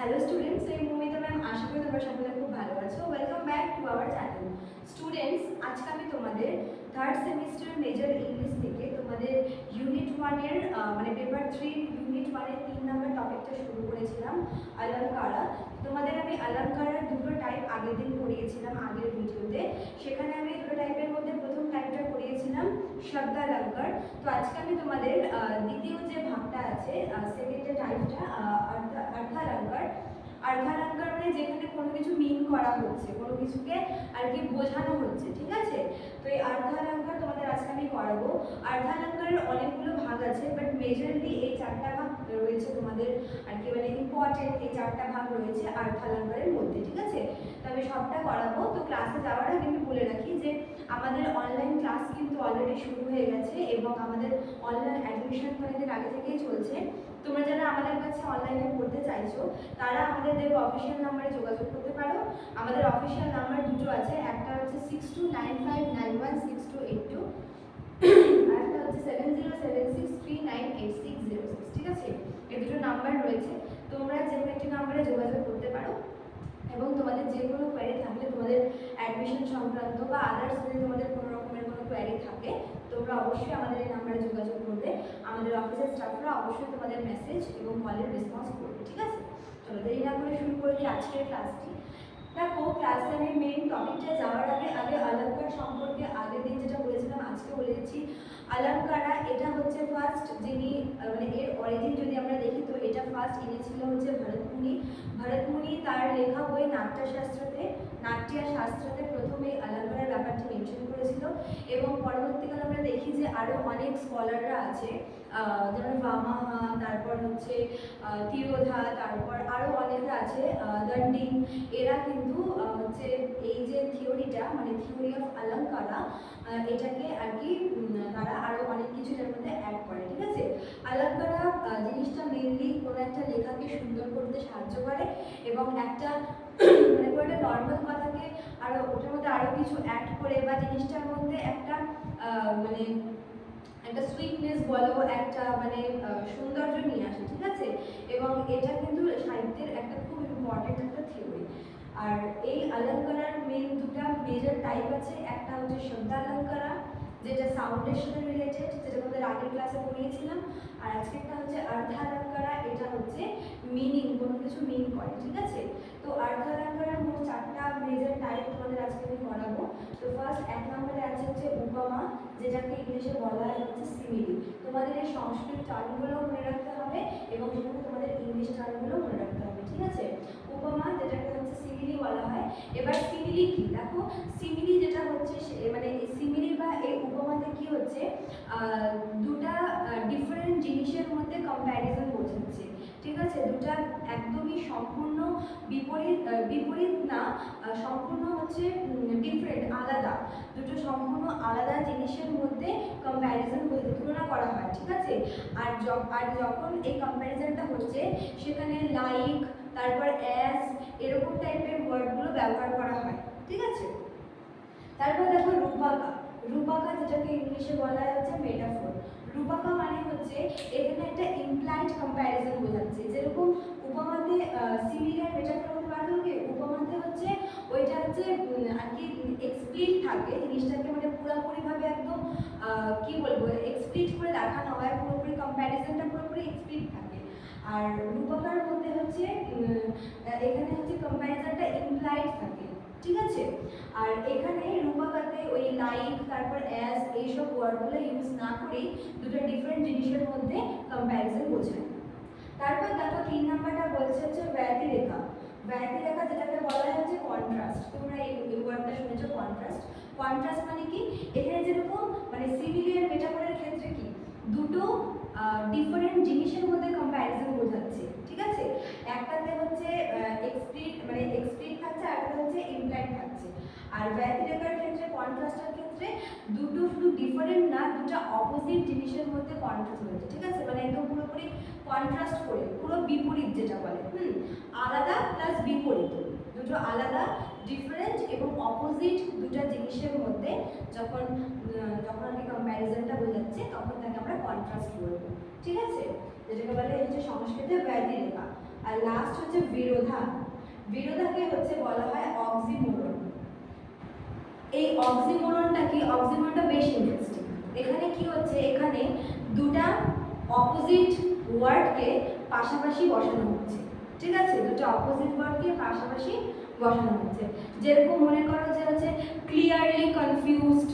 Hello students এই Moumita ma'am আশা করি তোমরা সকলে খুব ভালো আছো। Welcome back to our channel students আজকে আমি তোমাদের থার্ড সেমিস্টার মেজর ইংলিশ থেকে তোমাদের ইউনিট ওয়ানের মানে পেপার থ্রি ইউনিট ওয়ানের তিন নম্বর টপিকটা শুরু করেছিলাম, অলঙ্কারা। তোমাদের আমি অলঙ্কারার দুটো টাইপ আগের দিন করিয়েছিলাম আগের ভিডিওতে সেখানে আমি দুটো টাইপের মধ্যে করিয়েছিলাম শব্দালঙ্কার তো আজকে আমি তোমাদের দ্বিতীয় যে ভাগটা আছে সেকেন্ড যে টাইপটা অর্থালঙ্কার অর্থালঙ্কার মানে যেখানে কোনো কিছু মিন করা হচ্ছে, কোনো কিছুকে আর কি বোঝানো হচ্ছে ঠিক আছে তো এই অর্থালঙ্কার তোমাদের করাবো। অর্থালঙ্কারের অনেকগুলো ভাগ আছে বাট মেজরলি এই চারটা ভাগ রয়েছে তোমাদের আর কি মানে ইম্পর্টেন্ট এই চারটা ভাগ রয়েছে অর্থালঙ্কারের মধ্যে, ঠিক আছে? তো আমি সবটা করাবো। তো ক্লাসে যাওয়ার আগে আমি বলে রাখি যে, আমাদের অনলাইন ক্লাস কিন্তু অলরেডি শুরু হয়ে গেছে এবং আমাদের অনলাইন অ্যাডমিশন কয়েকদিন আগে থেকেই চলছে। তোমরা যারা আমাদের কাছে অনলাইনে পড়তে চাইছো, তারা আমাদের দেব অফিসিয়াল নাম্বারে যোগাযোগ করতে পারো। আমাদের অফিসিয়াল নাম্বার দুটো আছে, একটা হচ্ছে six two nine five nine one six two eight two আর একটা হচ্ছে seven zero seven six three nine eight six zero six ঠিক আছে? এই দুটো নাম্বার রয়েছে। তোমরা যে কোনো একটি নাম্বারে যোগাযোগ করতে পারো। এবং তোমাদের যে কোনো কোয়ারি থাকলে তোমাদের অ্যাডমিশন সংক্রান্ত বা আদার্স যদি তোমাদের কোনো রকমের কোনো কোয়ারি থাকে, তোমরা অবশ্যই আমাদের এই নাম্বারে যোগাযোগ করবে। আমাদের অফিসের স্টাফরা অবশ্যই তোমাদের মেসেজ এবং কলের রেসপন্স করবে। ঠিক আছে? চলো দেরি না করে শুরু করে দিই আজকের ক্লাসটি দেখো ক্লাসে আমি মেইন টপিকটা যাওয়ার আগে আগে অলঙ্কার সম্পর্কে আগের দিন যেটা বলেছিলাম, আজকে বলে দিচ্ছি অলঙ্কারা এটা হচ্ছে ফার্স্ট যিনি মানে এর অরিজিন যদি আমরা দেখি তো এটা ফার্স্ট এনেছিল হচ্ছে ভরতমুনি। ভরতমুনি তার লেখা বই নাট্যশাস্ত্রতে নাট্য শাস্ত্রতে প্রথমে অলঙ্কারের ব্যাপারটি মেনশন করেছিল। এবং পরবর্তীকালে আমরা দেখি যে আরও অনেক স্কলাররা আছে যেমন বামাহা তারপর হচ্ছে তিরোধা তারপর আরও অনেকরা আছে দণ্ডিং এরা কিন্তু হচ্ছে এই যে থিওরিটা মানে থিওরি অফ অলঙ্কারা আহ, এটাকে আর কি উম, তারা আরও অনেক কিছু এর মধ্যে অ্যাড করে ঠিক আছে অলঙ্কারা আহ, জিনিসটা মেনলি কোনো একটা লেখাকে সুন্দর করতে সাহায্য করে এবং একটা মানে কোনো একটা নর্মাল কথাকে আরও ওটার মধ্যে আরও কিছু অ্যাড করে বা জিনিসটার মধ্যে একটা মানে একটা সুইটনেস বলো, একটা মানে সৌন্দর্য নিয়ে আসে, ঠিক আছে? এবং এটা কিন্তু সাহিত্যের একটা খুব ইম্পর্টেন্ট একটা থিওরি আর এই অলঙ্কারার মেন দুটা মেজর টাইপ আছে, একটা হচ্ছে শব্দালঙ্কারা যেটা সাউন্ডের রিলেটেড যেটা আমাদের আগের ক্লাসে পড়িয়েছিলাম। আর আজকেরটা হচ্ছে অর্ধালঙ্কারা এটা হচ্ছে মিনিং কোনো কিছু মিন করে, ঠিক আছে? তো অর্ধালঙ্কারের মোট চারটা মেজার টাইপ তোমাদের আজকে আমি করাবো তো ফার্স্ট এক নম্বরে আছে হচ্ছে উপমা, যেটাকে ইংলিশে বলা হয় হচ্ছে সিমিলি তোমাদের এই সংস্কৃত টার্মগুলো মনে রাখতে হবে এবং সেখানে তোমাদের ইংলিশ টার্মগুলো মনে রাখতে হবে, ঠিক আছে উপমা যেটাকে হচ্ছে সিমিলি বলা হয় এবার সিমিলি কি? দেখো সিমিলি যেটা হচ্ছে মানে সিমিলি বা এই উপমাতে কি হচ্ছে? দুটা ডিফারেন্ট জিনিসের মধ্যে কম্প্যারিজন বোঝাচ্ছে। ঠিক আছে? দুটা একদমই সম্পূর্ণ বিপরীত বিপরীত না সম্পূর্ণ হচ্ছে ডিফারেন্ট আলাদা। দুটো সম্পূর্ণ আলাদা জিনিসের মধ্যে কম্প্যারিজন তুলনা করা হয়, ঠিক আছে? আর আর যখন এই কম্প্যারিজনটা হচ্ছে, সেখানে লাইক তারপর অ্যাস এরকম টাইপের ওয়ার্ডগুলো ব্যবহার করা হয়, ঠিক আছে? তারপর দেখো রূপাকা। রূপাকা যেটাকে ইংলিশে বলা হচ্ছে মেটাফোর রূপাকা মানে হচ্ছে ইমপ্লাইড কম্প্যারিজন বোঝাচ্ছে। যেরকম উপমাতে সিমিলার মেটাফোর হতে পারল কি উপমাতে হচ্ছে, ওইটা হচ্ছে আর কি এক্সপ্লিট থাকে। জিনিসটাকে মানে পুরোপুরিভাবে একদম কি বলব এক্সপ্লিট করে দেখানো হয়, পুরোপুরি কম্প্যারিজনটা পুরোপুরি এক্সপ্লিট থাকে। আর রূপকার মধ্যে হচ্ছে এখানে হচ্ছে কম্প্যারিজনটা ইমপ্লাইড থাকে। ঠিক আছে? আর এখানে রূপকাতে ওই লাইক তারপর অ্যাজ এইসব ওয়ার্ডগুলো ইউজ না করেই দুটো ডিফারেন্ট জিনিসের মধ্যে কম্প্যারিজন বোঝায়। তারপর দেখো তিন নাম্বারটা বলছে হচ্ছে ব্যতিরেখা ব্যতিরেখা যেটাকে বলা হয় হচ্ছে কন্ট্রাস্ট তোমরা এই ওয়ার্ডটা শুনেছো কন্ট্রাস্ট কন্ট্রাস্ট মানে কি? এখানে যেরকম মানে সিভিলিয়ার মেটাফোরের ক্ষেত্রে কি? দুটো ডিফারেন্ট জিনিসের মধ্যে কম্প্যারিজন বোঝাচ্ছে, ঠিক আছে? একটাতে হচ্ছে এক্সপ্লিট মানে এক্সপ্লিট থাকছে, আর একটা হচ্ছে ইমপ্লাইড থাকছে। আর ব্যতিরেখার ক্ষেত্রে কন্ট্রাস্টের ক্ষেত্রে, দুটো শুধু ডিফারেন্ট না, দুটো অপোজিট জিনিসের মধ্যে কন্ট্রাস্ট হয়েছে, ঠিক আছে? মানে একদম পুরোপুরি কন্ট্রাস্ট করে, পুরো বিপরীত যেটা বলে, হুম? আলাদা প্লাস বিপরীত। দুটো আলাদা ডিফারেন্ট এবং অপোজিট দুটো জিনিসের মধ্যে যখন যখন আর কি কম্প্যারিজনটা বোঝাচ্ছে তখন তাকে আমরা কন্ট্রাস্ট বলব। ঠিক আছে? যেটাকে বলে হচ্ছে সংস্কৃতে ব্যতিরেখা আর লাস্ট হচ্ছে বিরোধা। বিরোধাকে হচ্ছে বলা হয় অক্সিমোরন এই অক্সিমোরনটা কি? অক্সিমোরনটা বেশ ইন্টারেস্টিং এখানে কি হচ্ছে? এখানে দুটা অপোজিট ওয়ার্ডকে পাশাপাশি বসানো হচ্ছে। ঠিক আছে? দুটো অপোজিট ওয়ার্ডকে পাশাপাশি বসানো হচ্ছে। যেরকম মনে করো যে হচ্ছে ক্লিয়ারলি কনফিউজড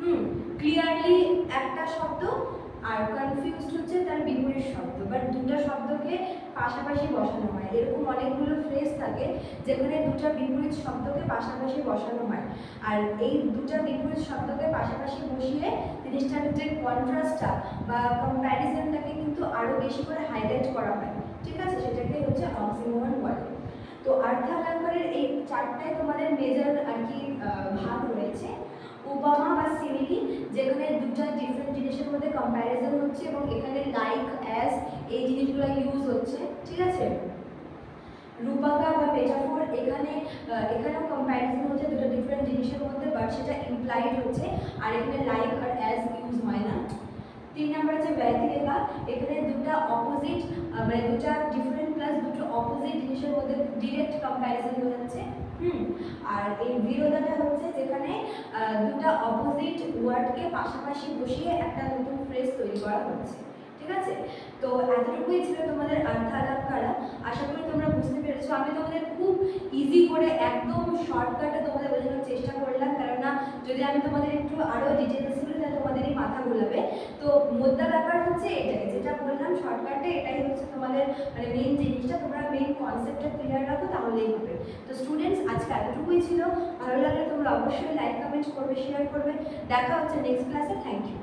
হুম ক্লিয়ারলি একটা শব্দ আর কনফিউজড হচ্ছে তার বিপরীত শব্দ। বাট দুটো শব্দকে পাশাপাশি বসানো হয়। এরকম অনেকগুলো ফ্রেজ থাকে যেখানে দুটো বিপরীত শব্দকে পাশাপাশি বসানো হয়। আর এই দুটো বিপরীত শব্দকে পাশাপাশি বসিয়ে জিনিসটার যে কন্ট্রাস্টটা বা কম্প্যারিজনটাকে কিন্তু আরও বেশি করে হাইলাইট করা হয়। ঠিক আছে? সেটাকে হচ্ছে অক্সিমোরন বলে। তো অর্থালঙ্কারের এই চারটায় তোমাদের মেজর আর কি ভাগ রয়েছে। ওবামা বা সিমিলি যেখানে দুটো ডিফারেন্ট জিনিসের মধ্যে কম্প্যারিজন হচ্ছে এবং এখানে লাইক অ্যাজ এই জিনিসগুলো ইউজ হচ্ছে। ঠিক আছে? রূপাকা বা মেটাফোর এখানে এখানেও কম্প্যারিজন হচ্ছে, দুটো ডিফারেন্ট জিনিসের মধ্যে বাট সেটা ইমপ্লাইড হচ্ছে। আর এখানে লাইক আর অ্যাজ ইউজ হয় না। তিন নাম্বার হচ্ছে ব্যতিরেখা এখানে দুটো অপোজিট মানে দুটো ডিফারেন্ট প্লাস দুটো অপোজিট জিনিসের মধ্যে ডিরেক্ট কম্প্যারিজন হচ্ছে। হুম, আর এই বিরোধাটা হচ্ছে যেখানে দুটো অপোজিট ওয়ার্ডকে পাশাপাশি বসিয়ে একটা নতুন ফ্রেজ তৈরি করা হচ্ছে। ঠিক আছে? তো এতটুকুই ছিল তোমাদের অর্থালঙ্কারা আশা করি তোমরা বুঝতে পেরেছ। আমি তোমাদের খুব ইজি করে একদম শর্টকাটে তোমাদের বোঝানোর চেষ্টা করলাম। কেননা যদি আমি তোমাদের একটু আরও ডিটেলস তোমাদেরই মাথা গোলাবে তো মোদ্দা ব্যাপার হচ্ছে এটাই, যেটা বললাম শর্টকাটে এটাই হচ্ছে তোমাদের মানে মেইন জিনিসটা, তোমরা মেইন কনসেপ্টটা ক্লিয়ার রাখো, তাহলেই হবে। তো স্টুডেন্টস আজকে এতটুকুই ছিল। ভালো লাগলে তোমরা অবশ্যই লাইক কমেন্ট করবে শেয়ার করবে। দেখা হচ্ছে নেক্সট ক্লাসে থ্যাংক ইউ